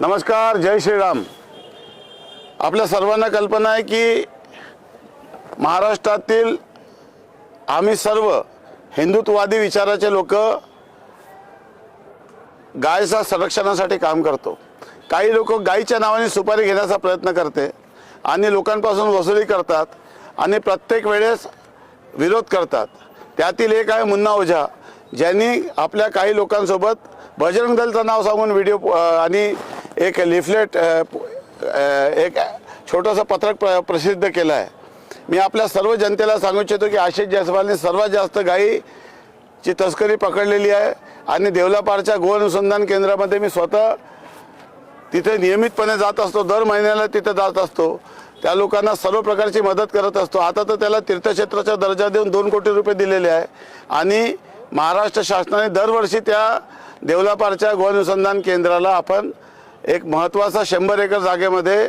नमस्कार जय श्रीराम. आपल्या सर्वांना कल्पना आहे की महाराष्ट्रातील आम्ही सर्व हिंदुत्ववादी विचाराचे लोक गायचा संरक्षणासाठी काम करतो. काही लोक गायीच्या नावाने सुपारी घेण्याचा प्रयत्न करते आणि लोकांपासून वसुली करतात आणि प्रत्येक वेळेस विरोध करतात. त्यातील एक आहे मुन्ना ओझा ज्यांनी आपल्या काही लोकांसोबत बजरंग दलचं नाव सांगून व्हिडिओ आणि एक लिफलेट एक छोटंसं पत्रक प्र प्रसिद्ध केलं आहे मी आपल्या सर्व जनतेला सांगू इच्छितो की आशिष जयस्वालने सर्वात जास्त गायीची तस्करी पकडलेली आहे आणि देवलापारच्या गो अनुसंधान केंद्रामध्ये मी स्वतः तिथे नियमितपणे जात असतो दर महिन्याला तिथे जात असतो. त्या लोकांना सर्व प्रकारची मदत करत असतो. आता तर त्याला तीर्थक्षेत्राचा दर्जा देऊन दोन कोटी रुपये दिलेले आहे आणि महाराष्ट्र शासनाने दरवर्षी त्या देवलापारच्या गो अनुसंधान केंद्राला आपण एक महत्त्वाचा शंभर एकर जागेमध्ये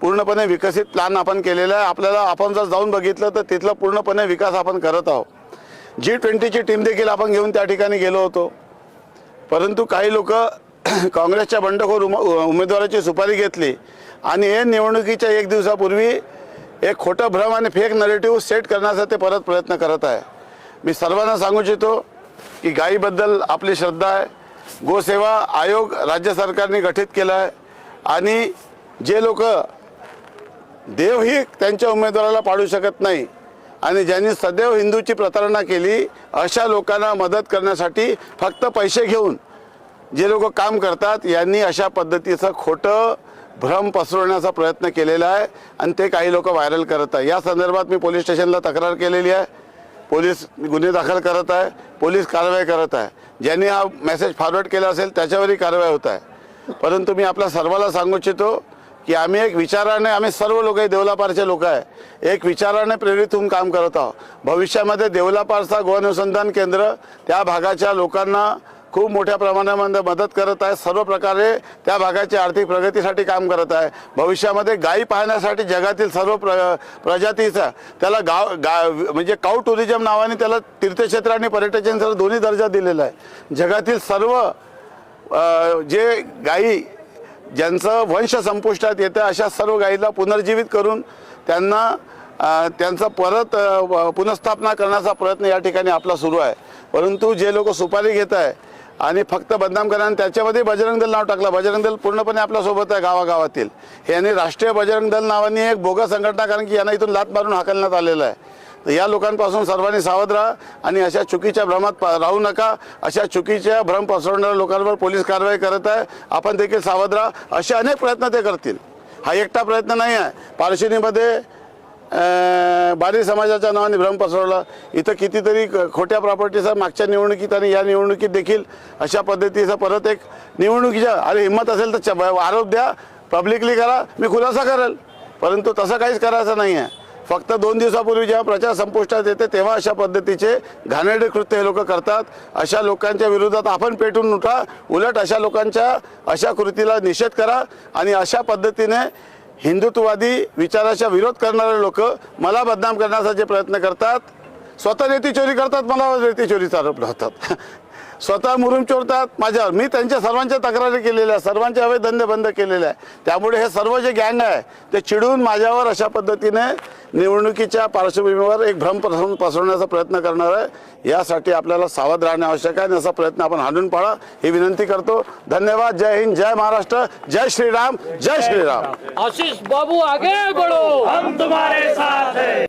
पूर्णपणे विकसित प्लॅन आपण केलेला आहे. आपल्याला आपण जर जाऊन बघितलं तर तिथला पूर्णपणे विकास आपण करत आहोत. जी ट्वेंटीची टीम देखील आपण घेऊन त्या ठिकाणी गेलो होतो. परंतु काही लोक काँग्रेसच्या बंडखोर उम उमेदवाराची सुपारी घेतली आणि हे निवडणुकीच्या एक दिवसापूर्वी एक खोटं भ्रम आणि फेक नरेटिव्ह सेट करण्याचा ते परत प्रयत्न करत आहे. मी सर्वांना सांगू इच्छितो की गायीबद्दल आपली श्रद्धा आहे. गोसेवा आयोग राज्य सरकारने गठीत केला आहे आणि जे लोक देवही त्यांच्या उमेदवाराला पाडू शकत नाही आणि ज्यांनी सदैव हिंदूची प्रतारणा केली अशा लोकांना मदत करण्यासाठी फक्त पैसे घेऊन जे लोक काम करतात यांनी अशा पद्धतीचं खोटं भ्रम पसरवण्याचा प्रयत्न केलेला आहे आणि ते काही लोक व्हायरल करत आहे या संदर्भात मी पोलीस स्टेशनला तक्रार केलेली आहे. पोलीस गुन्हे दाखल करत आहे पोलीस कारवाई करत आहे. ज्यांनी हा मेसेज फॉरवर्ड केला असेल त्याच्यावरही कारवाई होत आहे. परंतु मी आपल्या सर्वाला सांगू इच्छितो की आम्ही एक विचाराने आम्ही सर्व लोक देवलापारचे लोक आहे. एक विचाराने प्रेरित होऊन काम करत आहोत. भविष्यामध्ये देवलापारचा गो अनुसंधान केंद्र त्या भागाच्या लोकांना खूप मोठ्या प्रमाणामध्ये मदत करत आहे. सर्व प्रकारे त्या भागाची आर्थिक प्रगतीसाठी काम करत आहे. भविष्यामध्ये गायी पाहण्यासाठी जगातील सर्व प्र प्रजातीचा त्याला गाव गा म्हणजे काऊ टुरिझम नावाने त्याला तीर्थक्षेत्र आणि पर्यटन स्थळ दोन्ही दर्जा दिलेला आहे. जगातील सर्व जे गायी ज्यांचं वंश संपुष्टात येतं अशा सर्व गायीला पुनर्जीवित करून त्यांना त्यांचा परत व- पुनर्स्थापना करण्याचा प्रयत्न या ठिकाणी आपला सुरू आहे. परंतु जे लोक सुपारी घेत आहे आणि फक्त बदनाम करा आणि त्याच्यामध्ये बजरंग दल नाव टाकलं. बजरंग दल पूर्णपणे आपल्यासोबत आहे गावागावातील. हे यांनी राष्ट्रीय बजरंग दल नावाने एक बोगस संघटना कारण की यांना इथून लात मारून हाकलण्यात आलेलं आहे. तर या लोकांपासून सर्वांनी सावध राहा आणि अशा चुकीच्या भ्रमात राहू नका. अशा चुकीच्या भ्रम पसरवणाऱ्या लोकांवर पोलीस कारवाई करत आहे. आपण देखील सावध राहा. असे अनेक प्रयत्न ते करतील. हा एकटा प्रयत्न नाही आहे. पारशिनीमध्ये बारी समाजाच्या नावाने भ्रम पसरवला इथं कितीतरी क- खोट्या प्रॉपर्टीचा मागच्या निवडणुकीत आणि या निवडणुकीत देखील अशा पद्धतीचा परत एक निवडणुकीच्या अरे हिंमत असेल तर च- आरोप द्या पब्लिकली करा मी खुलासा करेल. परंतु तसं काहीच करायचं नाही आहे फक्त दोन दिवसापूर्वी जेव्हा प्रचार संपुष्टात येते तेव्हा अशा पद्धतीचे घाणेरडे कृत्य हे लोक करतात. अशा लोकांच्या विरोधात आपण पेटून उठा उलट अशा लोकांच्या अशा कृतीला निषेध करा आणि अशा पद्धतीने हिंदुत्ववादी विचाराचा विरोध करणारे लोक मला बदनाम करण्याचा जे प्रयत्न करतात. स्वतः रेती चोरी करतात मला रेती चोरीचा आरोप लावतात. स्वतः मुरुम चोरतात माझ्यावर. मी त्यांच्या सर्वांच्या तक्रारी केलेल्या आहे सर्वांचे हवे धंदे बंद केलेले आहे त्यामुळे हे सर्व जे गँग आहे ते चिडून माझ्यावर अशा पद्धतीने निवडणुकीच्या पार्श्वभूमीवर एक भ्रम पसरवण्याचा प्रयत्न करणार आहे. यासाठी आपल्याला सावध राहणे आवश्यक आहे आणि असा प्रयत्न आपण हाणून पाळा ही विनंती करतो. धन्यवाद. जय हिंद जय महाराष्ट्र जय श्रीराम जय श्रीराम. आशीष बाबू आगे बढ़ो। हम तुम्हारे साथ हैं।